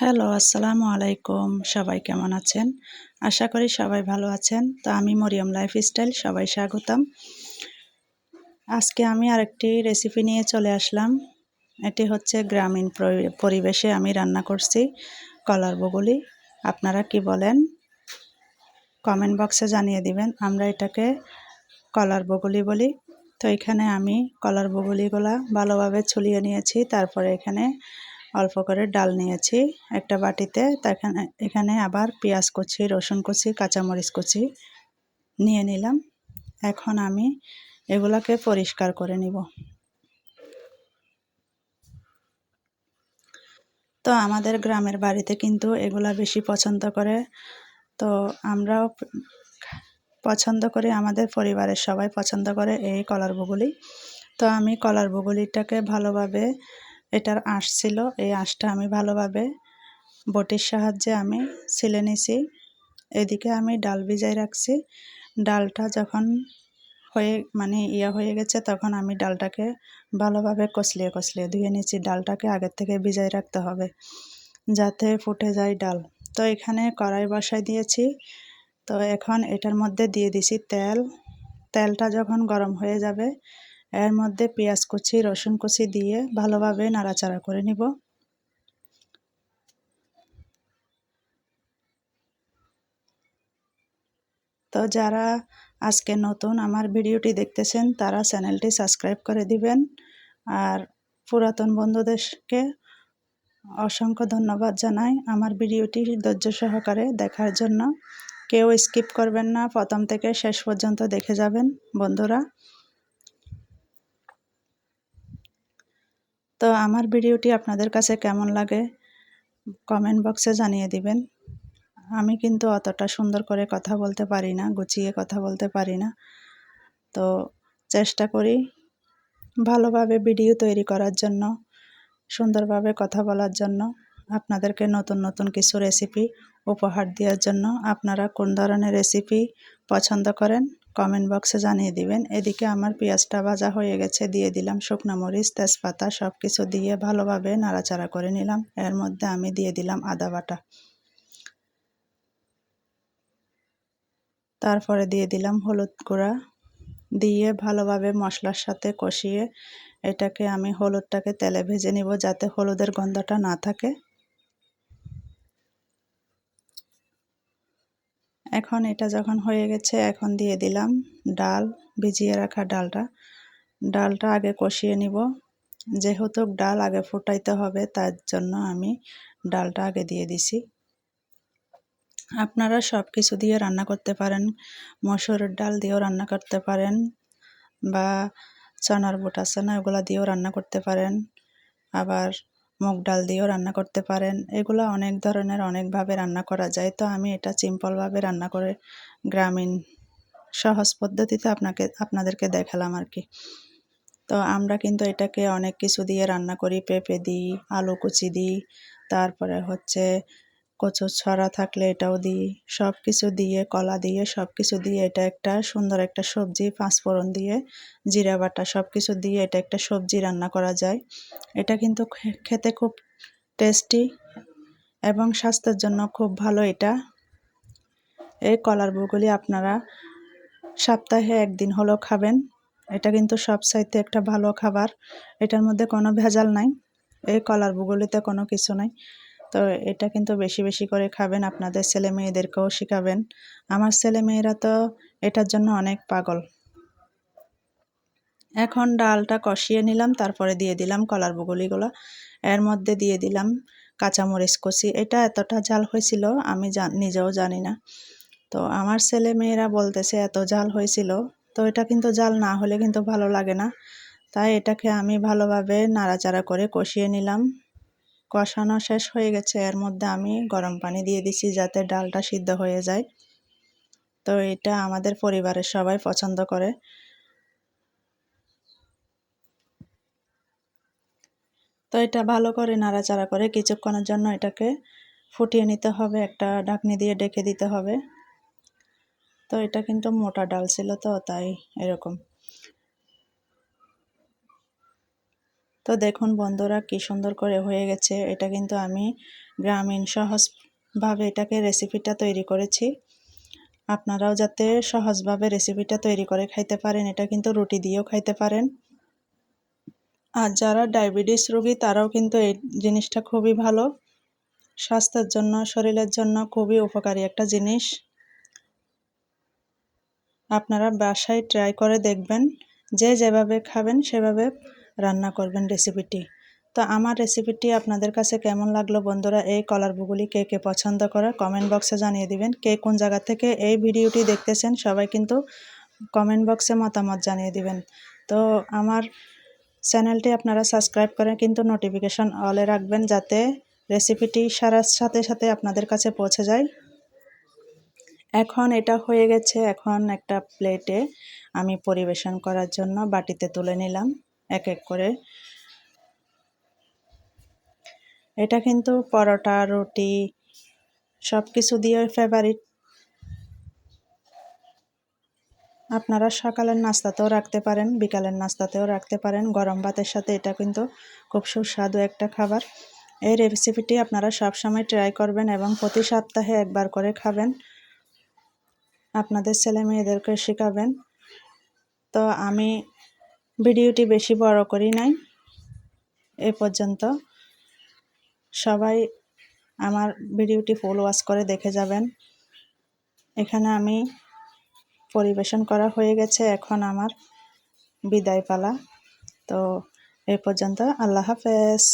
Hello, আসসালামু আলাইকুম। সবাই কেমন আছেন? আশা করি সবাই ভালো আছেন। তো আমি মরিয়ম লাইফস্টাইল, সবাই স্বাগতম। আজকে আমি আরেকটি রেসিপি নিয়ে চলে আসলাম। এটি হচ্ছে গ্রামীণ পরিবেশে আমি রান্না করছি কলার বগুলি। আপনারা কি বলেন? কমেন্ট বক্সে জানিয়ে দিবেন, আমরা এটাকে কলার বগুলি বলি। তো এখানে আমি কলার বগুলিগুলা ভালোভাবে ছুলিয়ে নিয়েছি, তারপরে এখানে অল্প করে ডাল নিয়েছি, একটা বাটিতে। এখানে এখানে আবার পেঁয়াজ কুচি, রসুন কুচি, কাঁচামরিচ কুচি নিয়ে নিলাম। এখন আমি এগুলাকে পরিষ্কার করে নিব। তো আমাদের গ্রামের বাড়িতে কিন্তু এগুলা বেশি পছন্দ করে। তো আমরাও পছন্দ করি, আমাদের পরিবারের সবাই পছন্দ করে এই কলার বগুলি। তো আমি কলার বগুলিটাকে ভালোভাবে এটার আঁশ ছিল। এই আঁশটা আমি ভালোভাবে বটির সাহায্যে আমি ছিলে নিছি। এদিকে আমি ডাল ভিজাই রাখছি। ডালটা যখন হয়ে মানে ইয়া হয়ে গেছে, তখন আমি ডালটাকে ভালোভাবে কষলিয়ে কষলিয়ে ধুয়ে নিচ্ছি ডালটাকে আগের থেকে ভিজাই রাখতে হবে, যাতে ফুটে যায় ডাল। তো এখানে কড়াই বসাই দিয়েছি। তো এখন এটার মধ্যে দিয়ে দিছি তেল। তেলটা যখন গরম হয়ে যাবে এর মধ্যে পেঁয়াজ কুচি, রসুন কুচি দিয়ে ভালোভাবে নাড়াচাড়া করে নিব। তো যারা আজকে নতুন আমার ভিডিওটি দেখতেছেন, তারা চ্যানেলটি সাবস্ক্রাইব করে দিবেন। আর পুরাতন বন্ধুদেরকে অসংখ্য ধন্যবাদ জানাই আমার ভিডিওটি ধৈর্য সহকারে দেখার জন্য। কেউ স্কিপ করবেন না, প্রথম থেকে শেষ পর্যন্ত দেখে যাবেন বন্ধুরা। তো আমার ভিডিওটি আপনাদের কাছে কেমন লাগে কমেন্ট বক্সে জানিয়ে দিবেন। আমি কিন্তু অতটা সুন্দর করে কথা বলতে পারি না, গুছিয়ে কথা বলতে পারি না। তো চেষ্টা করি ভালোভাবে ভিডিও তৈরি করার জন্য, সুন্দরভাবে কথা বলার জন্য, আপনাদেরকে নতুন নতুন কিছু রেসিপি উপহার দেওয়ার জন্য। আপনারা কোন ধরনের রেসিপি পছন্দ করেন কমেন্ট বক্সে জানিয়ে দিবেন। এদিকে আমার পেঁয়াজটা ভাজা হয়ে গেছে, দিয়ে দিলাম শুকনো মরিচ, তেজপাতা সব কিছু দিয়ে ভালোভাবে নাড়াচাড়া করে নিলাম। এর মধ্যে আমি দিয়ে দিলাম আদা বাটা। তারপরে দিয়ে দিলাম হলুদ গুঁড়া। দিয়ে ভালোভাবে মশলার সাথে কষিয়ে এটাকে আমি হলুদটাকে তেলে ভেজে নিব যাতে হলুদের গন্ধটা না থাকে। এখন এটা যখন হয়ে গেছে, এখন দিয়ে দিলাম ডাল, ভিজিয়ে রাখা ডালটা। ডালটা আগে কষিয়ে নিব। যেহেতু ডাল আগে ফুটাইতে হবে, তার জন্য আমি ডালটা আগে দিয়ে দিছি। আপনারা সব কিছু দিয়ে রান্না করতে পারেন, মসুরের ডাল দিয়েও রান্না করতে পারেন, বা চানার বুট আছে না, ওগুলো দিয়েও রান্না করতে পারেন। আবার মুগ ডাল দিয়েও রান্না করতে পারেন। এগুলো অনেক ধরনের, অনেকভাবে রান্না করা যায়। তো আমি এটা সিম্পলভাবে রান্না করে গ্রামীণ সহজ পদ্ধতিতে আপনাকে, আপনাদেরকে দেখালাম আর কি। তো আমরা কিন্তু এটাকে অনেক কিছু দিয়ে রান্না করি। পেঁপে দিই, আলু কুচি দিই, তারপরে হচ্ছে কচু ছড়া থাকলে এটাও দিই সব কিছু দিয়ে, কলা দিয়ে সব কিছু দিয়ে এটা একটা সুন্দর একটা সবজি, পাঁচফোড়ন দিয়ে, জিরা বাটা সব কিছু দিয়ে এটা একটা সবজি রান্না করা যায়। এটা কিন্তু খেতে খুব টেস্টি এবং স্বাস্থ্যের জন্য খুব ভালো এটা। এই কলার বগুলি আপনারা সপ্তাহে একদিন হলেও খাবেন। এটা কিন্তু সব সাইতে একটা ভালো খাবার। এটার মধ্যে কোনো ভেজাল নাই। এই কলার বগুলিতে কোনো কিছু নাই। তো এটা কিন্তু বেশি বেশি করে খাবেন। আপনাদের ছেলে মেয়েদেরকেও শেখাবেন। আমার ছেলে মেয়েরা তো এটার জন্য অনেক পাগল। এখন ডালটা কষিয়ে নিলাম, তারপরে দিয়ে দিলাম কলার বগুলিগুলো। এর মধ্যে দিয়ে দিলাম কাঁচামরিচ কষি এটা এতটা জাল হয়েছিল, আমি নিজেও জানি না। তো আমার ছেলে মেয়েরা বলতেছে, এত জাল হয়েছিল। তো এটা কিন্তু জাল না হলে কিন্তু ভালো লাগে না। তাই এটাকে আমি ভালোভাবে নাড়াচাড়া করে কষিয়ে নিলাম। কষানো শেষ হয়ে গেছে। এর মধ্যে আমি গরম পানি দিয়ে দিছি যাতে ডালটা সিদ্ধ হয়ে যায়। তো এটা আমাদের পরিবারের সবাই পছন্দ করে। তো এটা ভালো করে নাড়াচাড়া করে কিছুক্ষণের জন্য এটাকে ফুটিয়ে নিতে হবে। একটা ঢাকনি দিয়ে ডেকে দিতে হবে। তো এটা কিন্তু মোটা ডাল ছিল তো, তাই এরকম। তো দেখুন বন্ধুরা কি সুন্দর করে হয়ে গেছে। এটা কিন্তু আমি গ্রামীণ সহজভাবে এটাকে রেসিপিটা তৈরি করেছি। আপনারাও যাতে সহজভাবে রেসিপিটা তৈরি করে খাইতে পারেন, এটা কিন্তু রুটি দিয়েও খাইতে পারেন। আর যারা ডায়াবেটিস রোগী, তারাও কিন্তু এই জিনিসটা খুবই ভালো। স্বাস্থ্যের জন্য, শরীরের জন্য খুবই উপকারী একটা জিনিস। আপনারা বাসায় ট্রাই করে দেখবেন। যে যেভাবে খাবেন, সেভাবে রান্না করবেন রেসিপিটি তো আমার রেসিপিটি আপনাদের কাছে কেমন লাগল বন্ধুরা, এই কলার বুগুলি কে কে পছন্দ করে কমেন্ট বক্সে জানিয়ে দিবেন, কে কোন জায়গা থেকে এই ভিডিওটি দেখতেছেন সবাই কিন্তু কমেন্ট বক্সে মতামত জানিয়ে দিবেন। তো আমার চ্যানেলটি আপনারা সাবস্ক্রাইব করেন কিন্তু নোটিফিকেশন অলে রাখবেন যাতে রেসিপিটি সারার সাথে সাথে আপনাদের কাছে পৌঁছে যায়। এখন এটা হয়ে গেছে, এখন একটা প্লেটে আমি পরিবেশন করার জন্য বাটিতে তুলে নিলাম। এক এক করে। এটা কিন্তু পরোটা, রুটি সব কিছু দিয়ে ফেভারিট আপনারা সকালের নাস্তাতেও রাখতে পারেন, বিকালের নাস্তাতেও রাখতে পারেন। গরম ভাতের সাথে এটা কিন্তু খুব সুস্বাদু একটা খাবার। এই রেসিপিটি আপনারা সব সময় ট্রাই করবেন এবং প্রতি সপ্তাহে একবার করে খাবেন। আপনাদের ছেলে মেয়েদেরকে শেখাবেন। তো আমি ভিডিওটি বেশি বড় করি নাই। এ পর্যন্ত সবাই আমার ভিডিওটি ফুল ওয়াশ করে দেখে যাবেন। এখানে আমি পরিবেশন করা হয়ে গেছে, এখন আমার বিদায় পালা তো এ পর্যন্ত আল্লাহ হাফেজ।